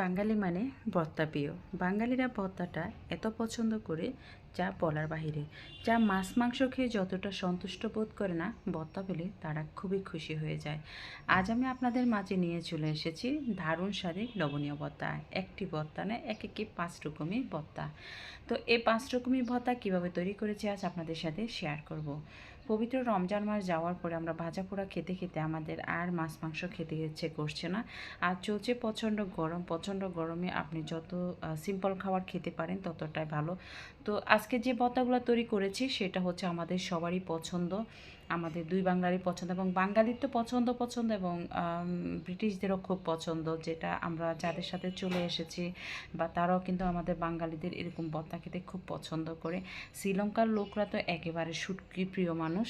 বাঙালি মানে ভর্তা প্রিয়। বাঙালিরা ভর্তাটা এত পছন্দ করে যা বলার বাহিরে, যা মাছ মাংস খেয়ে যতটা সন্তুষ্ট বোধ করে না ভর্তা পেলে তারা খুবই খুশি হয়ে যায়। আজ আমি আপনাদের মাঝে নিয়ে চলে এসেছি দারুণ স্বাদের লবণীয় ভর্তা একটি ভর্তা না, এক একটি পাঁচ রকমই ভর্তা তো এই পাঁচ রকমই ভর্তা কীভাবে তৈরি করেছি আজ আপনাদের সাথে শেয়ার করব। পবিত্র রমজান মাস যাওয়ার পরে আমরা ভাজা পোড়া খেতে খেতে আমাদের আর মাছ, মাংস খেতে ইচ্ছে করছে না। আর চলছে প্রচণ্ড গরম, প্রচণ্ড গরমে আপনি যত সিম্পল খাবার খেতে পারেন ততটাই ভালো। তো আজকে যে বতাগুলো তৈরি করেছি সেটা হচ্ছে আমাদের সবারই পছন্দ। আমাদের দুই বাঙালির পছন্দ এবং বাঙালির তো পছন্দ পছন্দ এবং ব্রিটিশদেরও খুব পছন্দ, যেটা আমরা যাদের সাথে চলে এসেছি বা তারাও কিন্তু আমাদের বাঙালিদের এরকম ভর্তা খেতে খুব পছন্দ করে। শ্রীলঙ্কার লোকরা তো একেবারে সুটকি প্রিয় মানুষ।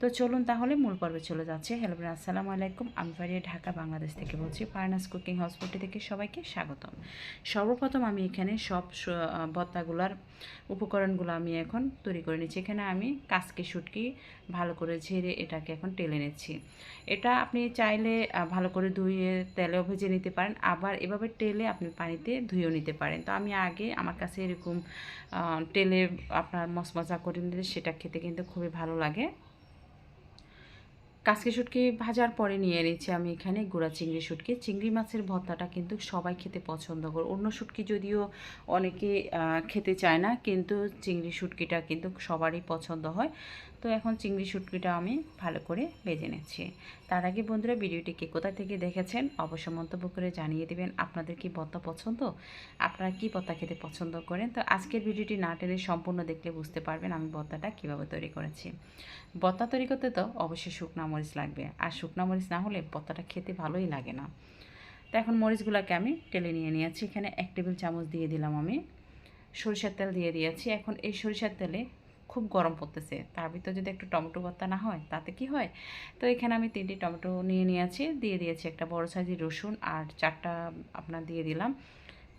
তো চলুন তাহলে মূল পর্বে চলে যাচ্ছে। হ্যালো আসসালামু আলাইকুম। আমি ফারিয়া, ঢাকা, বাংলাদেশ থেকে বলছি। পার্নাস কুকিং হসপিটাল থেকে সবাইকে স্বাগতম। সর্বপ্রথম আমি এখানে সব ভর্তাগুলার উপকরণগুলো আমি এখন তৈরি করে নিচ্ছি। এখানে আমি কাসকে শুটকি ভালো করে ঝেড়ে এটাকে এখন টেলে নিচ্ছি। এটা আপনি চাইলে ভালো করে ধুয়ে তেলেও ভেজে নিতে পারেন। আবার এভাবে টেলে আপনি পানিতে ধুয়েও নিতে পারেন। তো আমি আগে আমার কাছে এরকম টেলে আপনার মশমশা করে নিলে সেটা খেতে কিন্তু খুবই ভালো লাগে। কাসকি শুটকি ভাজার পরে নিয়ে নিচ্ছি আমি এখানে গুঁড়া চিংড়ি শুটকি। চিংড়ি মাছের ভর্তাটা কিন্তু সবাই খেতে পছন্দ করে। অন্য শুটকি যদিও অনেকে খেতে চায় না, কিন্তু চিংড়ি শুটকিটা কিন্তু সবারই পছন্দ হয়। তো এখন চিংড়ি শুটকিটা আমি ভালো করে ভেজে নিচ্ছি। তার আগে বন্ধুরা ভিডিওটিকে কোথা থেকে দেখেছেন অবশ্য মন্তব্য করে জানিয়ে দেবেন। আপনাদের কি ভর্তা পছন্দ? আপনারা কি ভর্তা খেতে পছন্দ করেন? তো আজকের ভিডিওটি না টেনে সম্পূর্ণ দেখলে বুঝতে পারবেন আমি ভর্তাটা কীভাবে তৈরি করেছি। ভর্তা তৈরি করতে তো অবশ্যই শুকনা মরিচ লাগবে। আর শুকনা মরিচ না হলে পত্তাটা খেতে ভালোই লাগে না। তো এখন মরিচগুলোকে আমি টেলে নিয়ে নিয়েছি। এখানে এক টেবিল চামচ দিয়ে দিলাম আমি। সরিষার তেল দিয়ে দিয়েছি। এখন এই সরিষার তেলে খুব গরম পড়তেছে। তার ভিতর যদি একটু টমেটো ভর্তা না হয়, তাতে কি হয়? তো এখানে আমি তিনটি টমেটো নিয়ে নিয়েছি। দিয়ে দিয়েছি একটা বড় সাইজের রসুন আর চারটা আপনার দিয়ে দিলাম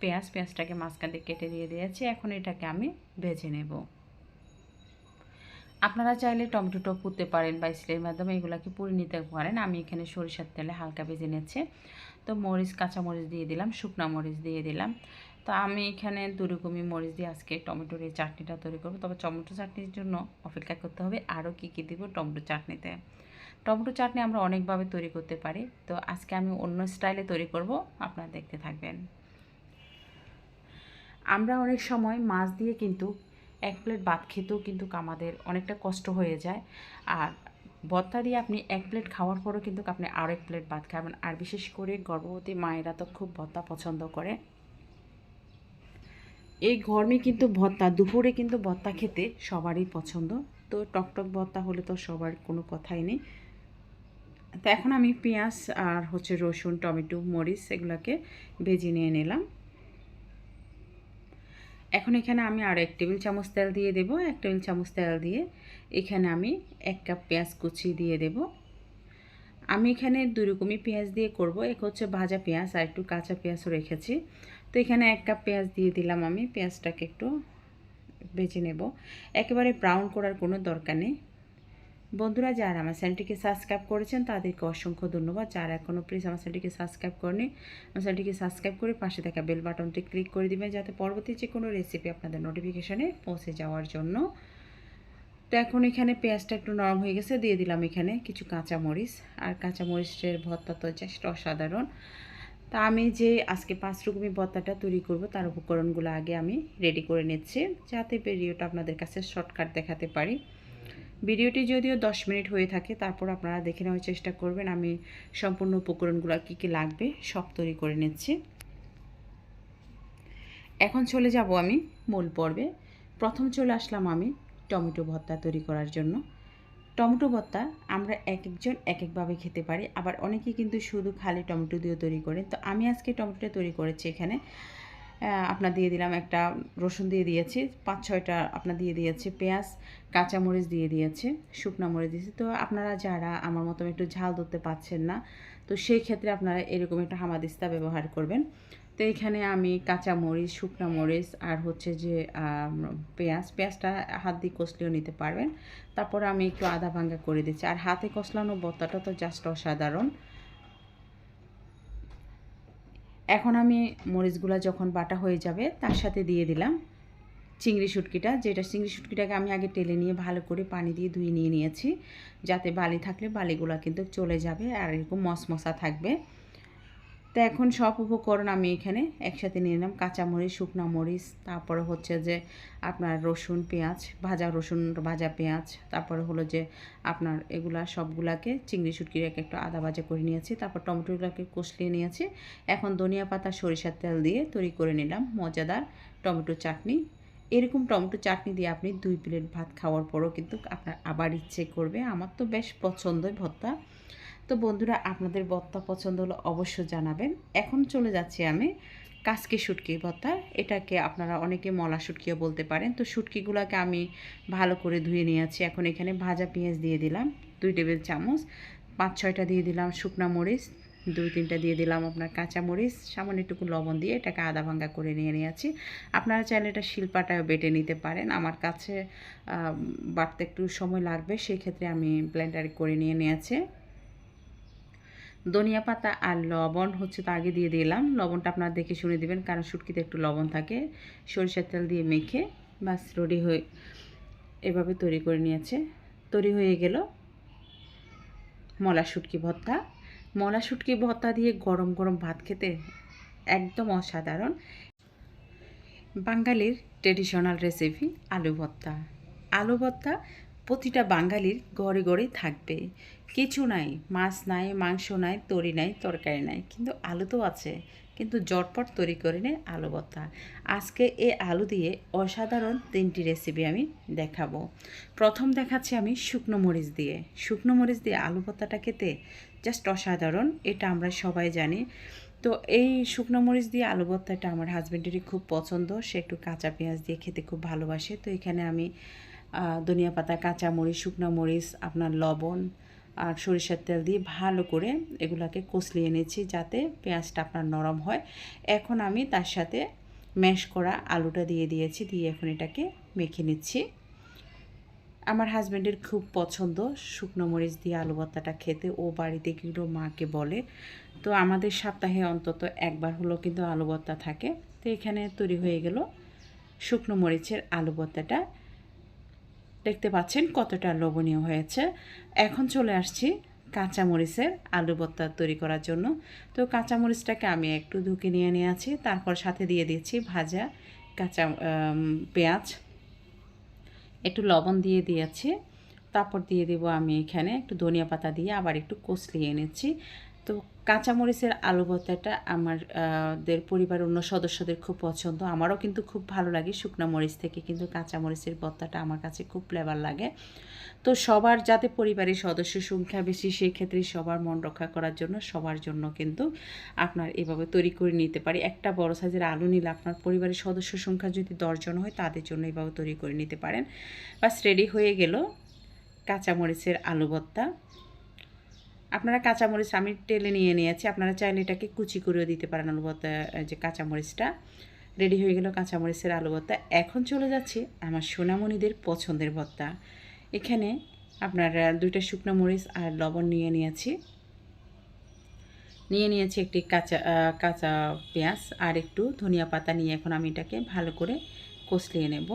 পেঁয়াজ। পেঁয়াজটাকে মাঝখান দিয়ে কেটে দিয়ে দিয়েছি। এখন এটাকে আমি ভেজে নেব। আপনারা চাইলে টমেটোটাও পুঁততে পারেন বা স্টিলের মাধ্যমে, এগুলাকে পুড়ে নিতে পারেন। আমি এখানে সরিষার তেলে হালকা ভেজে নিচ্ছে। তো মরিচ, কাঁচা মরিচ দিয়ে দিলাম, শুকনা মরিচ দিয়ে দিলাম। তো আমি এখানে দুরকমই মরিচ দিয়ে আজকে টমেটোর এই চাটনিটা তৈরি করব। তবে টমেটো চাটনির জন্য অপেক্ষা করতে হবে, আরও কী কী দেবো টমেটো চাটনিতে। টমেটো চাটনি আমরা অনেকভাবে তৈরি করতে পারি। তো আজকে আমি অন্য স্টাইলে তৈরি করব, আপনারা দেখতে থাকবেন। আমরা অনেক সময় মাছ দিয়ে কিন্তু এক প্লেট ভাত খেতেও কিন্তু আমাদের অনেকটা কষ্ট হয়ে যায়। আর ভর্তা দিয়ে আপনি এক প্লেট খাওয়ার পরও কিন্তু আপনি আরও এক প্লেট ভাত খাবেন। আর বিশেষ করে গর্ভবতী মায়েরা তো খুব ভর্তা পছন্দ করে। এই গরমে কিন্তু ভর্তা দুপুরে কিন্তু ভর্তা খেতে সবারই পছন্দ। তো টকটক ভর্তা হলে তো সবার কোনো কথাই নেই। তো এখন আমি পেঁয়াজ আর হচ্ছে রসুন, টমেটো, মরিচ এগুলোকে ভেজে নিয়ে নিলাম। এখন এখানে আমি আরও এক টেবিল চামচ তেল দিয়ে দেব, এক টেবিল চামচ তেল দিয়ে এখানে আমি এক কাপ পেঁয়াজ কুচি দিয়ে দেব। আমি এখানে দুই রকমই পেঁয়াজ দিয়ে করব, এক হচ্ছে ভাজা পেঁয়াজ আর একটু কাঁচা পেঁয়াজও রেখেছি। তো এখানে এক কাপ পেঁয়াজ দিয়ে দিলাম আমি, পেঁয়াজটাকে একটু বেজে নেব। একেবারে ব্রাউন করার কোনো দরকার নেই। বন্ধুরা, যারা আমার চ্যানেলটিকে সাবস্ক্রাইব করেছেন, তাদেরকে অসংখ্য ধন্যবাদ। যারা এখনও প্লিজ আমার চ্যানেলটিকে সাবস্ক্রাইব করেনি আমার চ্যানেলটিকে সাবস্ক্রাইব করে পাশে থাকা বেল বাটনটি ক্লিক করে দিবেন, যাতে পরবর্তী যে কোনো রেসিপি আপনাদের নোটিফিকেশানে পৌঁছে যাওয়ার জন্য। তো এখন এখানে পেঁয়াজটা একটু নরম হয়ে গেছে, দিয়ে দিলাম এখানে কিছু কাঁচা মরিচ আর কাঁচা মরিচের ভর্তা তো জাস্ট অসাধারণ। তা আমি যে আজকে পাঁচ রকমের ভর্তাটা তৈরি করব, তার উপকরণগুলো আগে আমি রেডি করে নিচ্ছি, যাতে ভিডিওটা আপনাদের কাছে শর্টকাট দেখাতে পারি। ভিডিওটি যদিও দশ মিনিট হয়ে থাকে, তারপর আপনারা দেখে নেওয়ার চেষ্টা করবেন আমি সম্পূর্ণ উপকরণগুলো কী কী লাগবে, সব তৈরি করে নিচ্ছি। এখন চলে যাব আমি মূল পর্বে। প্রথম চলে আসলাম আমি টমেটো ভর্তা তৈরি করার জন্য। টমেটো ভর্তা আমরা এক একজন এক একভাবে খেতে পারি, আবার অনেকে কিন্তু শুধু খালি টমেটো দিয়ে তৈরি করেন। তো আমি আজকে টমেটোটা তৈরি করেছি এখানে। আপনার দিয়ে দিলাম একটা রসুন দিয়ে দিয়েছি, পাঁচ ছয়টা আপনার দিয়ে দিয়েছি পেঁয়াজ, কাঁচামরিচ দিয়ে দিয়েছে, শুকনো মরিচ দিয়েছি। তো আপনারা যারা আমার মতো একটু ঝাল ধরতে পাচ্ছেন না, তো সেই ক্ষেত্রে আপনারা এরকম একটা হামাদিস্তা ব্যবহার করবেন। তো এখানে আমি কাঁচা মরিচ শুকনো মরিচ আর হচ্ছে যে পেঁয়াজ, পেঁয়াজটা হাত দিয়ে কষলেও নিতে পারবেন। তারপর আমি একটু আদা ভাঙ্গা করে দিচ্ছি। আর হাতে কষলানো ভর্তাটা তো জাস্ট অসাধারণ। এখন আমি মরিচগুলো যখন বাটা হয়ে যাবে, তার সাথে দিয়ে দিলাম চিংড়ি শুটকিটা, যেটা চিংড়ি শুটকিটাকে আমি আগে টেলে নিয়ে ভালো করে পানি দিয়ে ধুয়ে নিয়ে নিয়েছি, যাতে বালি থাকলে বালিগুলো কিন্তু চলে যাবে আর এরকম মশমশা থাকবে। তো এখন সব উপকরণ আমি এখানে একসাথে নিয়ে নিলাম। কাঁচামরিচ শুকনা মরিচ, তারপরে হচ্ছে যে আপনার রসুন, পেঁয়াজ, ভাজা রসুন, ভাজা পেঁয়াজ, তারপরে হলো যে আপনার এগুলা সবগুলাকে চিংড়ি শুটকির এক একটু আদা ভাজা করে নিয়েছি, তারপর টমেটোগুলোকে কষলিয়ে নিয়েছি। এখন ধনিয়া পাতা, সরিষার তেল দিয়ে তৈরি করে নিলাম মজাদার টমেটো চাটনি। এরকম টমেটো চাটনি দিয়ে আপনি দুই প্লেট ভাত খাওয়ার পরও কিন্তু আপনার আবার ইচ্ছে করবে। আমার তো বেশ পছন্দই ভর্তা। তো বন্ধুরা আপনাদের ভর্তা পছন্দ হলো অবশ্য জানাবেন। এখন চলে যাচ্ছি আমি কাসকি শুটকি ভর্তা এটাকে আপনারা অনেকে মলা শুটকিও বলতে পারেন। তো শুটকিগুলোকে আমি ভালো করে ধুয়ে নিয়েছি। এখন এখানে ভাজা পেঁয়াজ দিয়ে দিলাম, দুই টেবিল চামচ। পাঁচ, ছয়টা দিয়ে দিলাম শুকনা মরিচ, দুই, তিনটা দিয়ে দিলাম আপনার কাঁচা মরিচ, সামান্য একটুকু লবণ দিয়ে এটাকে আদা ভাঙ্গা করে নিয়ে নিয়েছি। আপনারা চাইলে এটা শিল্পাটাও বেটে নিতে পারেন। আমার কাছে বাটতে একটু সময় লাগবে সেই ক্ষেত্রে আমি ব্লেন্ডারে করে নিয়ে নিয়েছি। ধনিয়া পাতা আর লবণ হচ্ছে তো আগে দিয়ে দিলাম। লবণটা আপনারা দেখে শুনে দিবেন, কারণ শুটকিতে একটু লবণ থাকে। সরিষার তেল দিয়ে মেখে বাস রেডি হয়ে এভাবে তৈরি করে নিয়েছে। তৈরি হয়ে গেল মলা শুটকি ভর্তা। মলা শুটকি ভর্তা দিয়ে গরম গরম ভাত খেতে একদম অসাধারণ। বাঙালির ট্রেডিশনাল রেসিপি আলু ভর্তা। আলু ভর্তা প্রতিটা বাঙালির ঘরে ঘরেই থাকবে। কিছু নাই, মাছ নাই, মাংস নাই, তরি নাই, তরকারি নাই, কিন্তু আলু তো আছে, কিন্তু জটপট তৈরি করে নেয় আলু ভর্তা। আজকে এই আলু দিয়ে অসাধারণ তিনটি রেসিপি আমি দেখাবো। প্রথম দেখাচ্ছি আমি শুকনো মরিচ দিয়ে। শুকনো মরিচ দিয়ে আলু ভর্তাটা খেতে জাস্ট অসাধারণ, এটা আমরা সবাই জানি। তো এই শুকনো মরিচ দিয়ে আলু ভর্তাটা আমার হাজব্যান্ডেরই খুব পছন্দ, সে একটু কাঁচা পেঁয়াজ দিয়ে খেতে খুব ভালোবাসে। তো এখানে আমি ধনিয়া পাতা, কাঁচা মরিচ, শুকনো মরিচ, আপনার লবণ আর সরিষার তেল দিয়ে ভালো করে এগুলাকে কষলিয়ে নিয়েছি যাতে পেঁয়াজটা আপনার নরম হয়। এখন আমি তার সাথে ম্যাশ করা আলুটা দিয়ে দিয়েছি, দিয়ে এখন এটাকে মেখে নিচ্ছি। আমার হাজব্যান্ডের খুব পছন্দ শুকনো মরিচ দিয়ে আলু ভর্তাটা খেতে, ও বাড়িতে কিন্তু মাকে বলে। তো আমাদের সপ্তাহে অন্তত একবার হলো কিন্তু আলু ভর্তা থাকে। তো এখানে তৈরি হয়ে গেল শুকনো মরিচের আলু ভর্তাটা। দেখতে পাচ্ছেন কতটা লোভনীয় হয়েছে। এখন চলে আসছি কাঁচামরিচের আলু ভর্তা তৈরি করার জন্য। তো কাঁচামরিচটাকে আমি একটু ধুকে নিয়ে নিয়েছি, তারপর সাথে দিয়ে দিয়েছি ভাজা কাঁচা পেঁয়াজ। একটু লবণ দিয়ে দিয়েছি, তারপর দিয়ে দেবো আমি এখানে একটু ধনিয়া পাতা দিয়ে আবার একটু কষলিয়ে এনেছি। তো কাঁচামরিচের আলু ভর্তাটা আমার দের পরিবারের অন্য সদস্যদের খুব পছন্দ। আমারও কিন্তু খুব ভালো লাগে শুকনো মরিচ থেকে কিন্তু কাঁচামরিচের ভর্তাটা আমার কাছে খুব ফ্লেভার লাগে। তো সবার যাতে পরিবারের সদস্য সংখ্যা বেশি সেই ক্ষেত্রে সবার মন রক্ষা করার জন্য সবার জন্য কিন্তু আপনার এভাবে তৈরি করে নিতে পারি। একটা বড় সাইজের আলু নিলে আপনার পরিবারের সদস্য সংখ্যা যদি দশজন হয়, তাদের জন্য এভাবে তৈরি করে নিতে পারেন। বাস রেডি হয়ে গেল কাঁচামরিচের আলু ভর্তা। আপনারা কাঁচামরিচ আমি টেলে নিয়ে নিয়েছি। আপনারা চাইলে এটাকে কুচি করেও দিতে পারেন আলু ভর্তা যে কাঁচামরিচটা। রেডি হয়ে গেল কাঁচামরিচের আলু ভর্তা এখন চলে যাচ্ছে আমার সোনামণিদের পছন্দের ভর্তা। এখানে আপনার দুইটা শুকনো মরিচ আর লবণ নিয়ে নিয়েছি। নিয়ে নিয়েছি একটি কাঁচা কাঁচা পেঁয়াজ আর একটু ধনিয়া পাতা নিয়ে এখন আমি এটাকে ভালো করে কষলিয়ে নেব।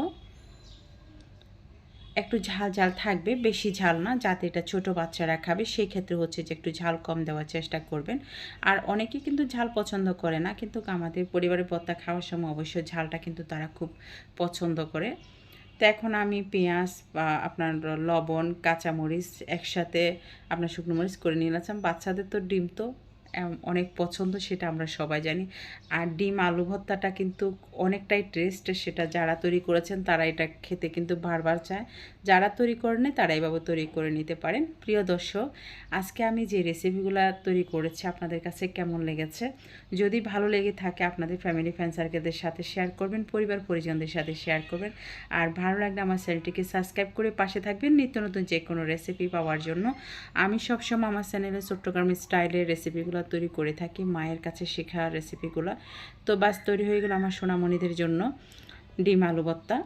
একটু ঝাল ঝাল থাকবে, বেশি ঝাল না, যাতে এটা ছোট বাচ্চারা খাবে সেই ক্ষেত্রে হচ্ছে যে একটু ঝাল কম দেওয়ার চেষ্টা করবেন। আর অনেকে কিন্তু ঝাল পছন্দ করে না, কিন্তু আমাদের পরিবারের পত্তা খাওয়ার সময় অবশ্যই ঝালটা কিন্তু তারা খুব পছন্দ করে। তো এখন আমি পেঁয়াজ বা আপনার লবণ, কাঁচামরিচ একসাথে আপনার শুকনো মরিচ করে নিয়ে বাচ্চাদের তো ডিম তো অনেক পছন্দ, সেটা আমরা সবাই জানি। আর ডিম আলু ভর্তাটা কিন্তু অনেকটাই টেস্ট সেটা যারা তৈরি করেছেন তারা এটা খেতে কিন্তু বারবার চায়। যারা তৈরি করেন তারা এইভাবে তৈরি করে নিতে পারেন। প্রিয় দর্শক, আজকে আমি যে রেসিপিগুলো তৈরি করেছি, আপনাদের কাছে কেমন লেগেছে? যদি ভালো লেগে থাকে, আপনাদের ফ্যামিলি ফ্রেন্ড সার্কেলদের সাথে শেয়ার করবেন, পরিবার পরিজনদের সাথে শেয়ার করবেন। আর ভালো লাগলে আমার চ্যানেলটিকে সাবস্ক্রাইব করে পাশে থাকবেন নিত্য নতুন যে কোনো রেসিপি পাওয়ার জন্য। আমি সবসময় আমার চ্যানেলে চট্টগ্রাম স্টাইলের রেসিপিগুলো তৈরি করে থাকি, মায়ের কাছে শেখা রেসিপিগুলো। তো বাস তৈরি হয়ে গেলো আমার সোনামণিদের জন্য ডিম আলু ভর্তা।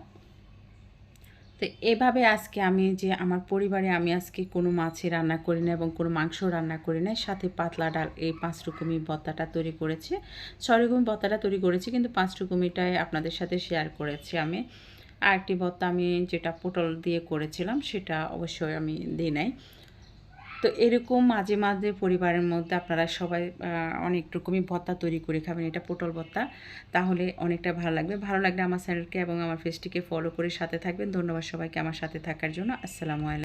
তো এভাবে আজকে আমি যে আমার পরিবারে আমি আজকে কোনো মাছে রান্না করি না এবং কোনো মাংস রান্না করি না, সাথে পাতলা ডাল, এই পাঁচ রকমই ভর্তাটা তৈরি করেছি। ছয় রকম ভর্তাটা তৈরি করেছি, কিন্তু পাঁচ রকমিটাই আপনাদের সাথে শেয়ার করেছি আমি। আর একটি ভর্তা আমি যেটা পটল দিয়ে করেছিলাম, সেটা অবশ্যই আমি দিই নাই। তো এরকম মাঝে মাঝে পরিবারের মধ্যে আপনারা সবাই অনেক রকমই ভত্তা তৈরি করে খাবেন, এটা পটল ভত্তা। তাহলে অনেকটা ভালো লাগবে। ভালো লাগলে আমার চ্যানেলকে এবং আমার ফেসটিকে ফলো করে সাথে থাকবেন। ধন্যবাদ সবাইকে আমার সাথে থাকার জন্য। আসসালামু আলাইকুম।